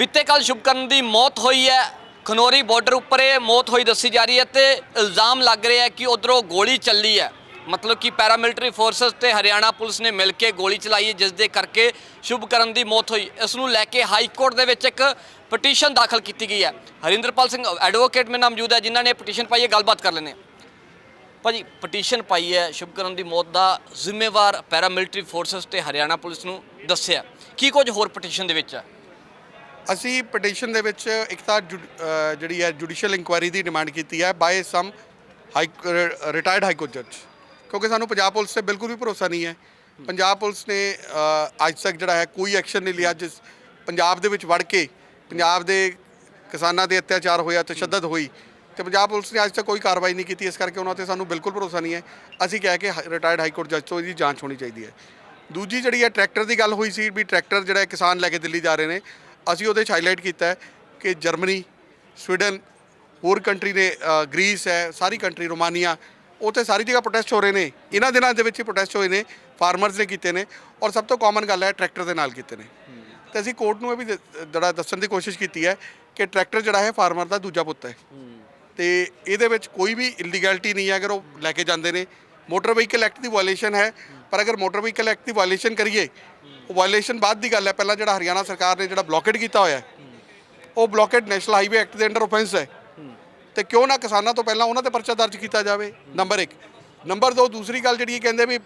ਬੀਤੇ ਕੱਲ ਸ਼ੁਭਕਰਨ ਦੀ ਮੌਤ ਹੋਈ ਹੈ। ਖਨੋਰੀ ਬਾਰਡਰ ਉੱਪਰ ਇਹ ਮੌਤ ਹੋਈ ਦੱਸੀ ਜਾ ਰਹੀ ਹੈ ਤੇ ਇਲਜ਼ਾਮ ਲੱਗ ਰਿਹਾ ਹੈ ਕਿ ਉਧਰੋਂ ਗੋਲੀ ਚੱਲੀ ਹੈ। ਮਤਲਬ ਕਿ ਪੈਰਾਮਿਲਟਰੀ ਫੋਰਸਸ ਤੇ ਹਰਿਆਣਾ ਪੁਲਿਸ ਨੇ ਮਿਲ ਕੇ ਗੋਲੀ ਚਲਾਈ ਹੈ, ਜਿਸ ਦੇ ਕਰਕੇ ਸ਼ੁਭਕਰਨ ਦੀ ਮੌਤ ਹੋਈ। ਇਸ ਨੂੰ ਲੈ ਕੇ ਹਾਈ ਕੋਰਟ ਦੇ ਵਿੱਚ ਇੱਕ ਪਟੀਸ਼ਨ ਦਾਖਲ ਕੀਤੀ ਗਈ ਹੈ। ਹਰਿੰਦਰਪਾਲ ਸਿੰਘ ਐਡਵੋਕੇਟ ਮੇਰੇ ਨਾਲ ਮੌਜੂਦ ਹੈ, ਜਿਨ੍ਹਾਂ ਨੇ ਪਟੀਸ਼ਨ ਪਾਈ ਹੈ, ਗੱਲਬਾਤ ਕਰ ਲੈਂਦੇ ਹਾਂ। ਭਾਜੀ ਪਟੀਸ਼ਨ ਪਾਈ ਹੈ, ਸ਼ੁਭਕਰਨ ਦੀ ਮੌਤ ਦਾ ਜ਼ਿੰਮੇਵਾਰ ਪੈਰਾਮਿਲਟਰੀ ਫੋਰਸਸ ਤੇ ਹਰਿਆਣਾ ਪੁਲਿਸ ਨੂੰ ਦੱਸਿਆ। ਕੀ ਕੁਝ ਹੋਰ ਪਟੀਸ਼ਨ ਦੇ ਵਿੱਚ ਹੈ? ਅਸੀਂ ਪਟੀਸ਼ਨ ਦੇ ਵਿੱਚ ਇੱਕ ਤਾਂ ਜੁਡ- ਜਿਹੜੀ ਹੈ ਜੁਡੀਸ਼ੀਅਲ ਇਨਕੁਆਇਰੀ ਦੀ ਡਿਮਾਂਡ ਕੀਤੀ ਹੈ by some high retired high court ਜੱਜ ਕਿਉਂਕਿ ਸਾਨੂੰ ਪੰਜਾਬ ਪੁਲਿਸ ਤੇ ਬਿਲਕੁਲ ਵੀ ਭਰੋਸਾ ਨਹੀਂ ਹੈ। ਪੰਜਾਬ ਪੁਲਿਸ ਨੇ ਅੱਜ ਤੱਕ ਜਿਹੜਾ ਹੈ ਕੋਈ ਐਕਸ਼ਨ ਨਹੀਂ ਲਿਆ ਜਿਸ ਪੰਜਾਬ ਦੇ ਵਿੱਚ ਵੜ ਕੇ ਪੰਜਾਬ ਦੇ ਕਿਸਾਨਾਂ ਦੇ ਅਤਿਆਚਾਰ ਹੋਇਆ, ਤਸ਼ੱਦਦ ਹੋਈ। ਤੇ ਪੰਜਾਬ ਪੁਲਿਸ ਨੇ ਅੱਜ ਤੱਕ ਕੋਈ ਕਾਰਵਾਈ ਨਹੀਂ ਕੀਤੀ, ਇਸ ਕਰਕੇ ਉਹਨਾਂ ਤੇ ਸਾਨੂੰ ਬਿਲਕੁਲ ਭਰੋਸਾ ਨਹੀਂ ਹੈ। ਅਸੀਂ ਕਹਿ ਕੇ ਰਿਟਾਇਰਡ ਹਾਈ ਕੋਰਟ ਜੱਜ ਤੋਂ ਇਹਦੀ ਜਾਂਚ ਹੋਣੀ ਚਾਹੀਦੀ ਹੈ। ਦੂਜੀ ਜਿਹੜੀ ਹੈ ਟਰੈਕਟਰ ਦੀ ਗੱਲ ਹੋਈ ਸੀ ਵੀ ਟਰੈਕਟਰ ਜਿਹੜਾ ਕਿਸਾਨ ਲੈ ਕੇ ਦਿੱਲੀ ਜਾ ਰਹੇ ਨੇ ਅਸੀਂ ਉਹਦੇ 'ਚ ਹਾਈਲਾਈਟ ਕੀਤਾ ਹੈ ਕਿ ਜਰਮਨੀ ਸਵੀਡਨ ਹੋਰ ਕੰਟਰੀ ਨੇ ਅ, ਗ੍ਰੀਸ ਹੈ ਸਾਰੀ ਕੰਟਰੀ ਰੋਮਾਨੀਆ ਉੱਥੇ ਸਾਰੀ ਜਗ੍ਹਾ ਪ੍ਰੋਟੈਸਟ ਹੋ ਰਹੇ ਨੇ। ਇਹਨਾਂ ਦਿਨਾਂ ਦੇ ਵਿੱਚ ਹੀ ਪ੍ਰੋਟੈਸਟ ਹੋਏ ਨੇ ਫਾਰਮਰਸ ਨੇ ਕੀਤੇ ਨੇ ਔਰ ਸਭ ਤੋਂ ਕਾਮਨ ਗੱਲ ਹੈ ਟਰੈਕਟਰ ਦੇ ਨਾਲ ਕੀਤੇ ਨੇ। ਤੇ ਅਸੀਂ ਕੋਰਟ ਨੂੰ ਇਹ ਵੀ ਜਿਹੜਾ ਦੱਸਣ ਦੀ ਕੋਸ਼ਿਸ਼ ਕੀਤੀ ਹੈ ਕਿ ਟਰੈਕਟਰ ਜਿਹੜਾ ਹੈ ਫਾਰਮਰ ਦਾ ਦੂਜਾ ਪੁੱਤ ਹੈ। ਤੇ ਇਹਦੇ ਵਿੱਚ ਕੋਈ ਵੀ ਇਲੀਗੈਲਿਟੀ ਨਹੀਂ ਹੈ ਅਗਰ ਉਹ ਲੈ ਕੇ ਜਾਂਦੇ ਨੇ ਮੋਟਰ ਵਹੀਕਲ ਐਕਟ ਦੀ ਵਾਇਲੇਸ਼ਨ ਹੈ, ਪਰ ਅਗਰ ਮੋਟਰ ਵਹੀਕਲ ਐਕਟ ਦੀ ਵਾਇਲੇਸ਼ਨ ਕਰੀਏ, ਉਹ ਵਾਇਲੇਸ਼ਨ ਬਾਅਦ ਦੀ ਗੱਲ ਹੈ, ਪਹਿਲਾਂ ਜਿਹੜਾ ਹਰਿਆਣਾ ਸਰਕਾਰ ਨੇ ਜਿਹੜਾ ਬਲੌਕੇਟ ਕੀਤਾ ਹੋਇਆ ਉਹ ਬਲੌਕੇਟ ਨੈਸ਼ਨਲ ਹਾਈਵੇ ਐਕਟ ਦੇ ਅੰਡਰ ਆਫੈਂਸ ਹੈ। ਤੇ ਕਿਉਂ ਨਾ ਕਿਸਾਨਾਂ ਤੋਂ ਪਹਿਲਾਂ ਉਹਨਾਂ ਤੇ ਪਰਚਾ ਦਰਜ ਕੀਤਾ ਜਾਵੇ ਨੰਬਰ 1 ਨੰਬਰ 2 ਦੂਸਰੀ ਗੱਲ ਜਿਹੜੀ ਇਹ ਕਹਿੰਦੇ ਵੀ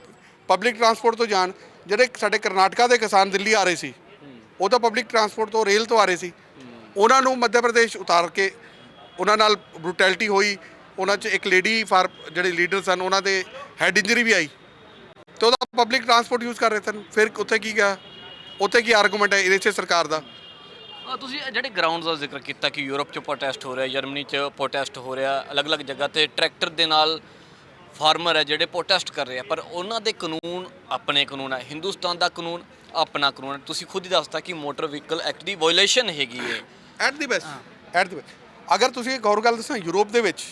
ਪਬਲਿਕ ਟਰਾਂਸਪੋਰਟ ਤੋਂ ਜਾਣ, ਜਿਹੜੇ ਸਾਡੇ ਕਰਨਾਟਕਾ ਦੇ ਕਿਸਾਨ ਦਿੱਲੀ ਆ ਰਹੇ ਸੀ, ਉਹ ਤਾਂ ਪਬਲਿਕ ਟਰਾਂਸਪੋਰਟ ਤੋਂ ਰੇਲ ਤੋਂ ਆ ਰਹੇ ਸੀ। ਉਹਨਾਂ ਨੂੰ ਮੱਧ ਪ੍ਰਦੇਸ਼ ਉਤਾਰ ਕੇ ਉਹਨਾਂ ਨਾਲ ਬਰੂਟੈਲਿਟੀ ਹੋਈ, ਉਹਨਾਂ 'ਚ ਇੱਕ ਲੇਡੀ ਫਾਰ, ਜਿਹੜੇ ਲੀਡਰ ਸਨ, ਉਹਨਾਂ ਦੇ ਹੈਡ ਇੰਜਰੀ ਵੀ ਆਈ। ਤੇ ਉਹਦਾ ਪਬਲਿਕ ਟਰਾਂਸਪੋਰਟ ਯੂਜ਼ ਕਰ ਰਹੇ ਸਨ। ਫਿਰ ਉੱਥੇ ਕੀ ਗਿਆ ਉੱਥੇ ਕੀ ਆਰਗੂਮੈਂਟ ਹੈ? ਇਹਦੇ 'ਚ ਸਰਕਾਰ ਦਾ। ਅ, ਤੁਸੀਂ ਇਹ ਜਿਹੜੇ ਗਰਾਊਂਡਸ ਦਾ ਜ਼ਿਕਰ ਕੀਤਾ ਕਿ ਯੂਰਪ 'ਚ ਪ੍ਰੋਟੈਸਟ ਹੋ ਰਿਹਾ ਜਰਮਨੀ 'ਚ ਪ੍ਰੋਟੈਸਟ ਹੋ ਰਿਹਾ ਅਲੱਗ-ਅਲੱਗ ਜਗ੍ਹਾ ਤੇ ਟਰੈਕਟਰ ਦੇ ਨਾਲ ਫਾਰਮਰ ਹੈ ਜਿਹੜੇ ਪ੍ਰੋਟੈਸਟ ਕਰ ਰਹੇ ਆ। ਪਰ ਉਹਨਾਂ ਦੇ ਕਾਨੂੰਨ ਆਪਣੇ ਕਾਨੂੰਨ ਹੈ ਹਿੰਦੁਸਤਾਨ ਦਾ ਕਾਨੂੰਨ ਆਪਣਾ ਕਾਨੂੰਨ ਹੈ ਤੁਸੀਂ ਖੁਦ ਹੀ ਦੱਸਤਾ ਕਿ ਮੋਟਰ ਵਹੀਕਲ ਐਕਟ ਦੀ ਵਾਇਓਲੇਸ਼ਨ ਹੈਗੀ ਹੈ at the best at the best ਅਗਰ ਤੁਸੀਂ ਇੱਕ ਹੋਰ ਗੱਲ ਦੱਸਾਂ ਯੂਰਪ ਦੇ ਵਿੱਚ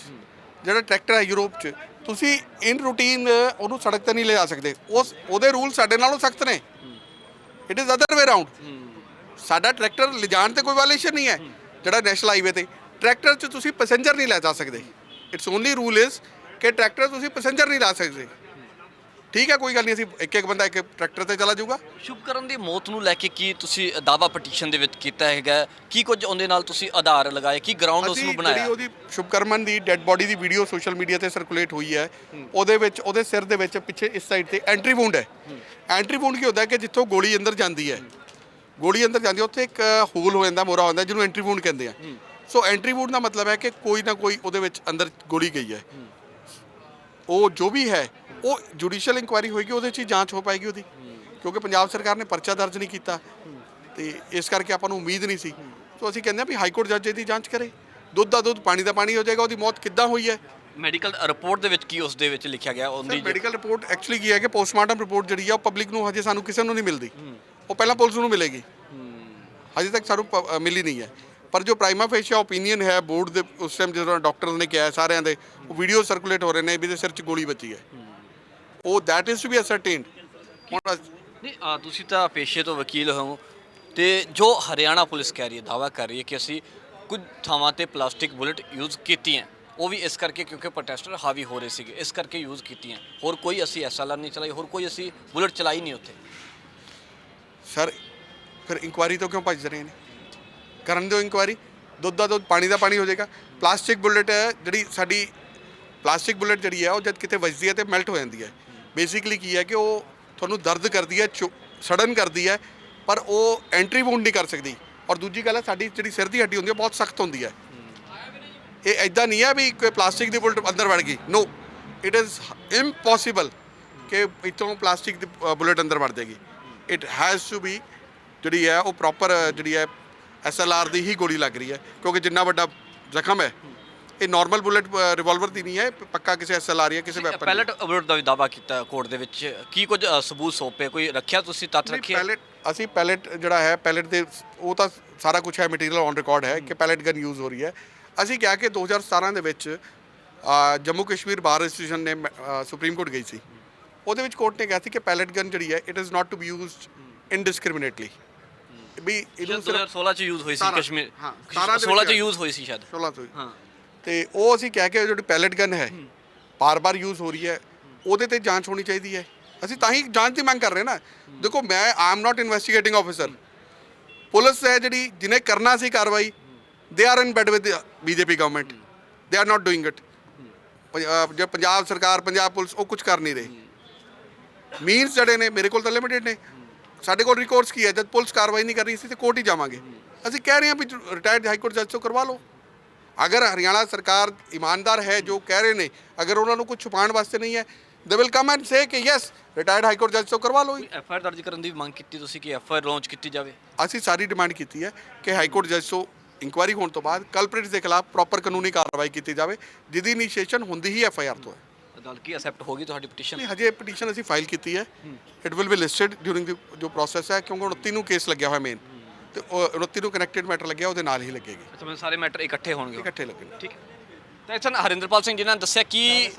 ਜਿਹੜਾ ਟਰੈਕਟਰ ਹੈ ਯੂਰਪ 'ਚ ਤੁਸੀਂ ਇਨ ਰੂਟੀਨ ਉਹਨੂੰ ਸੜਕ ਤੇ ਨਹੀਂ ਲਿਜਾ ਸਕਦੇ। ਉਸ, ਉਹਦੇ ਰੂਲ ਸਾਡੇ ਨਾਲੋਂ ਸਖਤ ਨੇ। It is other way round ਸਾਡਾ ਟਰੈਕਟਰ ਲਿਜਾਣ ਤੇ ਕੋਈ ਵਾਇਲੇਸ਼ਨ ਨਹੀਂ ਹੈ, ਜਿਹੜਾ ਨੈਸ਼ਨਲ ਹਾਈਵੇ ਤੇ। ਟਰੈਕਟਰ 'ਚ ਤੁਸੀਂ ਪੈਸੇਂਜਰ ਨਹੀਂ ਲੈ ਜਾ ਸਕਦੇ। ਇਟਸ ਓਨਲੀ ਰੂਲ ਇਜ਼ ਕਿ ਟਰੈਕਟਰ ਤੁਸੀਂ ਪੈਸੇਂਜਰ ਨਹੀਂ ਲਾ ਸਕਦੇ। ਠੀਕ ਹੈ ਕੋਈ ਗੱਲ ਨਹੀਂ ਅਸੀਂ ਇੱਕ ਇੱਕ ਬੰਦਾ ਇੱਕ ਟਰੈਕਟਰ ਤੇ ਚਲਾ ਜਾਊਗਾ। ਸ਼ੁਭਕਰਨ ਦੀ ਮੌਤ ਨੂੰ ਲੈ ਕੇ ਕੀ ਤੁਸੀਂ ਦਾਵਾ ਪਟੀਸ਼ਨ ਦੇ ਵਿੱਚ ਕੀਤਾ ਹੈਗਾ? ਕੀ ਕੁਝ ਉਹਦੇ ਨਾਲ ਤੁਸੀਂ ਆਧਾਰ ਲਗਾਏ? ਕੀ ਗਰਾਊਂਡ ਉਸ ਨੂੰ ਜਿਹੜੀ ਬਣਾਇਆ ਉਹਦੀ ਸ਼ੁਭਕਰਮਨ ਦੀ ਡੈੱਡ ਬੋਡੀ ਦੀ ਵੀਡੀਓ ਸੋਸ਼ਲ ਮੀਡੀਆ ਤੇ ਸਰਕੂਲੇਟ ਹੋਈ ਹੈ ਉਹਦੇ ਵਿੱਚ ਉਹਦੇ ਸਿਰ ਦੇ ਵਿੱਚ ਪਿੱਛੇ ਇਸ ਸਾਈਡ ਤੇ ਐਂਟਰੀ ਵੂੰਡ ਹੈ। ਐਂਟਰੀ ਵੂੰਡ ਕੀ ਹੁੰਦਾ ਹੈ ਕਿ ਜਿੱਥੋਂ ਗੋਲੀ ਅੰਦਰ ਜਾਂਦੀ ਹੈ। ਗੋਲੀ ਅੰਦਰ ਜਾਂਦੀ ਹੈ ਉੱਥੇ ਇੱਕ ਹੋਲ ਹੋ ਜਾਂਦਾ ਮੋਰਾ ਹੁੰਦਾ ਜਿਹਨੂੰ ਐਂਟਰੀ ਵੂੰਡ ਕਹਿੰਦੇ ਆ। ਸੋ ਐਂਟਰੀ ਵੂੰਡ ਦਾ ਮਤਲਬ ਹੈ ਕਿ ਕੋਈ ਨਾ ਕੋਈ ਉਹਦੇ ਵਿੱਚ ਅੰਦਰ ਗੋਲੀ ਗਈ ਹੈ। ਉਹ ਜੋ ਵੀ ਹੈ ਉਹ ਜੁਡੀਸ਼ੀਅਲ ਇਨਕੁਆਇਰੀ ਹੋਏਗੀ ਉਹਦੇ 'ਚ ਹੀ ਜਾਂਚ ਹੋ ਪਾਏਗੀ ਉਹਦੀ। ਕਿਉਂਕਿ ਪੰਜਾਬ ਸਰਕਾਰ ਨੇ ਪਰਚਾ ਦਰਜ ਨਹੀਂ ਕੀਤਾ। ਤੇ ਇਸ ਕਰਕੇ ਆਪਾਂ ਨੂੰ ਉਮੀਦ ਨਹੀਂ ਸੀ। ਸੋ ਅਸੀਂ ਕਹਿੰਦੇ ਆ ਵੀ ਹਾਈ ਕੋਰਟ ਜੱਜ ਇਹਦੀ ਜਾਂਚ ਕਰੇ। ਦੁੱਧ ਦਾ ਦੁੱਧ ਪਾਣੀ ਦਾ ਪਾਣੀ ਹੋ ਜਾਏਗਾ ਉਹਦੀ ਮੌਤ ਕਿੱਦਾਂ ਹੋਈ ਹੈ? ਮੈਡੀਕਲ ਰਿਪੋਰਟ ਦੇ ਵਿੱਚ ਕੀ ਉਸ ਦੇ ਵਿੱਚ ਲਿਖਿਆ ਗਿਆ ਉਹਦੀ ਮੈਡੀਕਲ ਰਿਪੋਰਟ ਐਕਚੁਅਲੀ ਕੀ ਹੈ ਕਿ ਪੋਸਟਮਾਰਟਮ ਰਿਪੋਰਟ ਜਿਹੜੀ ਆ ਉਹ ਪਬਲਿਕ ਨੂੰ ਹਜੇ ਸਾਨੂੰ ਕਿਸੇ ਨੂੰ ਨਹੀਂ ਮਿਲਦੀ। ਉਹ ਪਹਿਲਾਂ ਪੁਲਿਸ ਨੂੰ ਮਿਲੇਗੀ। ਹਜੇ ਤੱਕ ਸਾਨੂੰ ਮਿਲੀ ਨਹੀਂ ਹੈ। ਪਰ ਜੋ ਪ੍ਰਾਈਮਾ ਫੇਸ਼ੀਆ ਓਪੀਨੀਅਨ ਹੈ ਬੋਰਡ ਦੇ ਉਸ ਟਾਈਮ ਜਦੋਂ ਡਾਕਟਰਸ ਨੇ ਕਿਹਾ ਸਾਰਿਆਂ ਦੇ ਉਹ ਵੀਡੀਓ ਸਰਕੂਲੇਟ ਹੋ ਰਹੇ ਨੇ ਵੀ ਇਹਦੇ ਸਿਰ 'ਚ ਗੋਲੀ ਵੱਜੀ ਹੈ। ਉਹ that is to be ascertained ਹੁਣ ਅਸ- ਨਹੀਂ ਆ ਤੁਸੀਂ ਤਾਂ ਪੇਸ਼ੇ ਤੋਂ ਵਕੀਲ ਹੋ ਤੇ ਜੋ ਹਰਿਆਣਾ ਪੁਲਿਸ ਕਹਿ ਰਹੀ ਹੈ ਦਾਵਾ ਕਰ ਰਹੀ ਹੈ ਕਿ ਅਸੀਂ ਕੁਝ ਥਾਵਾਂ ਤੇ ਪਲਾਸਟਿਕ ਬੁਲਟ ਯੂਜ਼ ਕੀਤੀਆਂ ਉਹ ਵੀ ਇਸ ਕਰਕੇ ਕਿਉਂਕਿ ਪ੍ਰੋਟੈਸਟਰ ਹਾਵੀ ਹੋ ਰਹੇ ਸੀਗੇ ਇਸ ਕਰਕੇ ਯੂਜ਼ ਕੀਤੀਆਂ ਹੋਰ ਕੋਈ ਅਸੀਂ ਐਸਐਲਆਰ ਨਹੀਂ ਚਲਾਈ ਹੋਰ ਕੋਈ ਅਸੀਂ ਬੁਲਟ ਚਲਾਈ ਨਹੀਂ ਉੱਥੇ। ਸਰ ਫਿਰ ਇਨਕੁਆਇਰੀ ਤੋਂ ਕਿਉਂ ਭੱਜ ਰਹੇ ਨੇ? ਕਰਨ ਦਿਓ ਇਨਕੁਆਇਰੀ ਦੁੱਧ ਦਾ ਦੁੱਧ ਪਾਣੀ ਦਾ ਪਾਣੀ ਹੋ ਜਾਏਗਾ। ਪਲਾਸਟਿਕ ਬੁਲਟ ਜਿਹੜੀ ਸਾਡੀ ਪਲਾਸਟਿਕ ਬੁਲਟ ਜਿਹੜੀ ਹੈ ਉਹ ਜਦ ਕਿਤੇ ਵੱਜਦੀ ਹੈ ਤੇ ਮੈਲਟ ਹੋ ਜਾਂਦੀ ਹੈ। ਬੇਸਿਕਲੀ ਕੀ ਹੈ ਕਿ ਉਹ ਤੁਹਾਨੂੰ ਦਰਦ ਕਰਦੀ ਹੈ, ਚੁ- ਸੜਨ ਕਰਦੀ ਹੈ, ਪਰ ਉਹ ਐਂਟਰੀ ਵੂਡ ਨਹੀਂ ਕਰ ਸਕਦੀ। ਔਰ ਦੂਜੀ ਗੱਲ ਹੈ, ਸਾਡੀ ਜਿਹੜੀ ਸਿਰ ਦੀ ਹੱਡੀ ਹੁੰਦੀ ਹੈ ਬਹੁਤ ਸਖਤ ਹੁੰਦੀ ਹੈ। ਇਹ ਐਦਾਂ ਨਹੀਂ ਹੈ ਵੀ ਕੋਈ ਪਲਾਸਟਿਕ ਦੀ ਬੁਲਟ ਅੰਦਰ ਵੜ ਗਈ। ਨੋ ਇਟ ਇਜ਼ ਇੰਪੋਸੀਬਲ ਕਿ ਇਤੋਂ ਪਲਾਸਟਿਕ ਦੀ ਬੁਲਟ ਅੰਦਰ ਵੜ ਜਾਏਗੀ ਇਟ ਹੈਜ਼ ਟੂ ਬੀ ਜਿਹੜੀ ਹੈ, ਉਹ ਪ੍ਰੋਪਰ ਜਿਹੜੀ ਹੈ ਐਸਐਲਆਰ ਦੀ ਹੀ ਗੋਲੀ ਲੱਗ ਰਹੀ ਹੈ, ਕਿਉਂਕਿ ਜਿੰਨਾ ਵੱਡਾ ਜ਼ਖਮ ਹੈ ਇਹ ਨਾਰਮਲ ਬੁਲਟ ਰਿਵਾਲਵਰ ਦੀ ਨਹੀਂ ਹੈ ਪੱਕਾ ਕਿਸੇ ਐਸਐਲਆਰ ਜਾਂ ਕਿਸੇ ਵੈਪਨ ਪੈਲਟ ਬੁਲਟ ਦਾ। ਵੀ ਦਾਵਾ ਕੀਤਾ ਕੋਰਟ ਦੇ ਵਿੱਚ। ਕੀ ਕੁਝ ਸਬੂਤ ਸੌਂਪੇ? ਕੋਈ ਰੱਖਿਆ ਤੁਸੀਂ ਤੱਥ ਰੱਖੇ ਪੈਲਟ ਅਸੀਂ ਪੈਲਟ ਜਿਹੜਾ ਹੈ ਪੈਲਟ ਦੇ ਉਹ ਤਾਂ ਸਾਰਾ ਕੁਝ ਹੈ ਮਟੀਰੀਅਲ ਔਨ ਰਿਕਾਰਡ ਹੈ ਕਿ ਪੈਲਟ ਗਨ ਯੂਜ਼ ਹੋ ਰਹੀ ਹੈ। ਅਸੀਂ ਕਿਹਾ ਕਿ 2017 ਦੇ ਵਿੱਚ ਜੰਮੂ ਕਸ਼ਮੀਰ ਬਾਰ ਐਸੋਸੀਏਸ਼ਨ ਨੇ ਸੁਪਰੀਮ ਕੋਰਟ ਗਈ ਸੀ। ਉਹਦੇ ਵਿੱਚ ਕੋਰਟ ਨੇ ਕਿਹਾ ਸੀ ਕਿ ਪੈਲਟ ਗਨ ਜਿਹੜੀ ਹੈ it is not to be used indiscriminately ਵੀ ਇਹਨੂੰ ਸ਼ਾਇਦ 2016 ਚ ਯੂਜ਼ ਹੋਈ ਸੀ ਕਸ਼ਮੀਰ ਹਾਂ, ਸਤਾਰਾਂ ਦੇ 16 ਚ ਯੂਜ਼ ਹੋਈ ਸੀ ਸ਼ਾਇਦ। 16 ਤੋਂ ਹੀ। ਤੇ ਉਹ ਅਸੀਂ ਕਹਿ ਕੇ ਜਿਹੜੀ ਪੈਲਟ ਗਨ ਹੈ ਬਾਰ-ਬਾਰ ਯੂਜ਼ ਹੋ ਰਹੀ ਹੈ ਉਹਦੇ ਤੇ ਜਾਂਚ ਹੋਣੀ ਚਾਹੀਦੀ ਹੈ। ਅਸੀਂ ਤਾਂ ਹੀ ਜਾਂਚ ਦੀ ਮੰਗ ਕਰ ਰਹੇ ਨਾ। ਦੇਖੋ ਮੈਂ am not investigating officer police ਹੈ ਜਿਹੜੀ ਜਿਹਨੇ ਕਰਨਾ ਸੀ ਕਾਰਵਾਈ they are in bad with BJP government they are not doing it ਜੋ ਪੰਜਾਬ ਸਰਕਾਰ ਪੰਜਾਬ ਪੁਲਿਸ ਉਹ ਕੁਝ ਕਰ ਨਹੀਂ ਰਹੀ। ਮੀਨਸ ਜਿਹੜੇ ਨੇ ਮੇਰੇ ਕੋਲ ਤਾਂ ਲਿਮਿਟਿਡ ਨੇ। ਸਾਡੇ ਕੋਲ ਰਿਕਾਰਡਸ ਕੀ ਹੈ? ਜਦ ਪੁਲਿਸ ਕਾਰਵਾਈ ਨਹੀਂ ਕਰ ਰਹੀ ਸੀ ਤੇ ਕੋਰਟ ਹੀ ਜਾਵਾਂਗੇ। ਅਸੀਂ ਕਹਿ ਰਹੇ ਹਾਂ ਵੀ ਰਿਟਾਇਰਡ ਹਾਈ ਕੋਰਟ ਜੱਜ ਤੋਂ ਕਰਵਾ ਲਓ। ਅਗਰ ਹਰਿਆਣਾ ਸਰਕਾਰ ਇਮਾਨਦਾਰ ਹੈ ਜੋ ਕਹਿ ਰਹੇ ਨੇ ਅਗਰ ਉਹਨਾਂ ਨੂੰ ਕੁਝ ਛੁਪਾਉਣ ਵਾਸਤੇ ਨਹੀਂ ਹੈ ਦੇ ਵਿਲ ਕਮ ਐਂਡ ਸੇ ਕਿ ਯੈਸ ਰਿਟਾਇਰਡ ਹਾਈ ਕੋਰਟ ਜੱਜ ਤੋਂ ਕਰਵਾ ਲਓ ਐਫ ਆਰ ਦਰਜ ਕਰਨ ਦੀ ਮੰਗ ਕੀਤੀ ਤੁਸੀਂ ਕਿ ਐਫ ਆਰ ਲਾਂਚ ਕੀਤੀ ਜਾਵੇ? ਅਸੀਂ ਸਾਰੀ ਡਿਮਾਂਡ ਕੀਤੀ ਹੈ ਕਿ ਹਾਈ ਕੋਰਟ ਜੱਜ ਤੋਂ ਇਨਕੁਆਇਰੀ ਹੋਣ ਤੋਂ ਬਾਅਦ ਕਲਪ੍ਰੀਟਸ ਦੇ ਖਿਲਾਫ ਪ੍ਰੋਪਰ ਕਾਨੂੰਨੀ ਕਾਰਵਾਈ ਕੀਤੀ ਜਾਵੇ ਜਿਹਦੀ ਇਨੀਸ਼ੀਏਸ਼ਨ ਹੁੰਦੀ ਹੀ ਐਫ ਆਈ ਆਰ ਤੋਂ ਹੈ। ਅਦਾਲਤ ਕੀ ਅਸੈਪਟ ਹੋਗੀ ਤੁਹਾਡੀ ਪਟੀਸ਼ਨ ਨਹੀਂ ਹਜੇ ਪਟੀਸ਼ਨ ਅਸੀਂ ਫਾਈਲ ਕੀਤੀ ਹੈ। It will be listed during the ਜੋ ਪ੍ਰੋਸੈਸ ਹੈ ਕਿਉਂਕਿ 29 ਨੂੰ ਕੇਸ ਲੱਗਿਆ ਹੋਇਆ ਮੇਨ ਤੇ ਉਹ 29 ਨੂੰ ਕਨੈਕਟਡ ਮੈਟਰ ਲੱਗਿਆ ਉਹਦੇ ਨਾਲ ਹੀ ਲੱਗੇਗੀ। ਅੱਛਾ ਮੈਂ ਸਾਰੇ ਮੈਟਰ ਇਕੱਠੇ ਹੋਣਗੇ। ਇਕੱਠੇ ਲੱਗਣਗੇ। ਠੀਕ ਹੈ। ਤਾਂ ਹਰਿੰਦਰਪਾਲ ਸਿੰਘ ਜਿਨ੍ਹਾਂ ਨੇ ਦੱਸਿਆ ਕਿ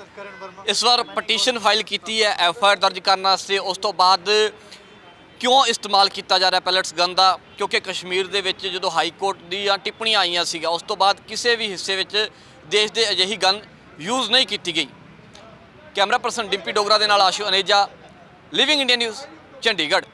ਇਸ ਵਾਰ ਪਟੀਸ਼ਨ ਫਾਈਲ ਕੀਤੀ ਹੈ ਐਫ ਆਈ ਆਰ ਦਰਜ ਕਰਨ ਵਾਸਤੇ। ਉਸ ਤੋਂ ਬਾਅਦ ਕਿਉਂ ਇਸਤੇਮਾਲ ਕੀਤਾ ਜਾ ਰਿਹਾ ਪੈਲਟਸ ਗਨ ਦਾ? ਕਿਉਂਕਿ ਕਸ਼ਮੀਰ ਦੇ ਵਿੱਚ ਜਦੋਂ ਹਾਈ ਕੋਰਟ ਦੀਆਂ ਟਿੱਪਣੀਆਂ ਆਈਆਂ ਸੀਗਾ ਉਸ ਤੋਂ ਬਾਅਦ ਕਿਸੇ ਵੀ ਹਿੱਸੇ ਵਿੱਚ ਦੇਸ਼ ਦੇ ਅਜਿਹੀ ਗਨ ਯੂਜ਼ ਨਹੀਂ ਕੀਤੀ ਗਈ। ਕੈਮਰਾ ਪਰਸਨ ਡਿੰਪੀ ਡੋਗਰਾ ਦੇ ਨਾਲ Ashu Aneja living India News Chandigarh.